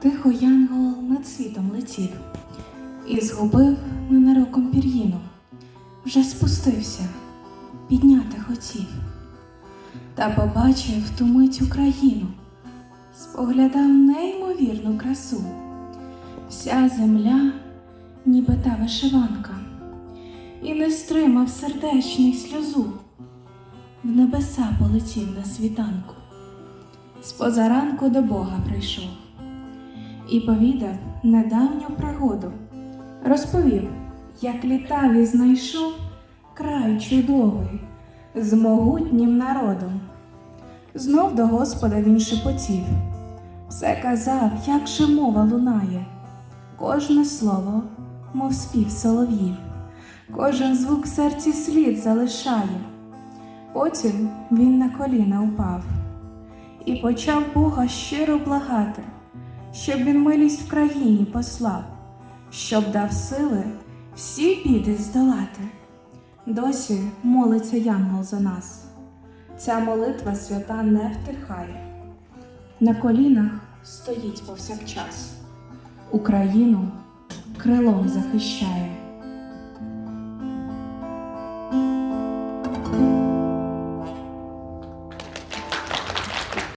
Тихо янгол над світом летів і згубив ненароком пір'їну. Вже спустився, підняти хотів, та побачив ту мить Україну, споглядав неймовірну красу. Вся земля, ніби та вишиванка, і не стримав сердечний сльозу. В небеса полетів на світанку, з позаранку до Бога прийшов і повідав недавню пригоду. Розповів, як літав і знайшов край чудовий з могутнім народом. Знов до Господа він шепотів, все казав, як же мова лунає, кожне слово, мов спів солов'їв, кожен звук серці слід залишає. Потім він на коліна упав і почав Бога щиро благати, щоб він милість в країні послав, щоб дав сили всі біди здолати. Досі молиться Янгол за нас. Ця молитва свята не втихає. На колінах стоїть повсякчас. Україну крилом захищає.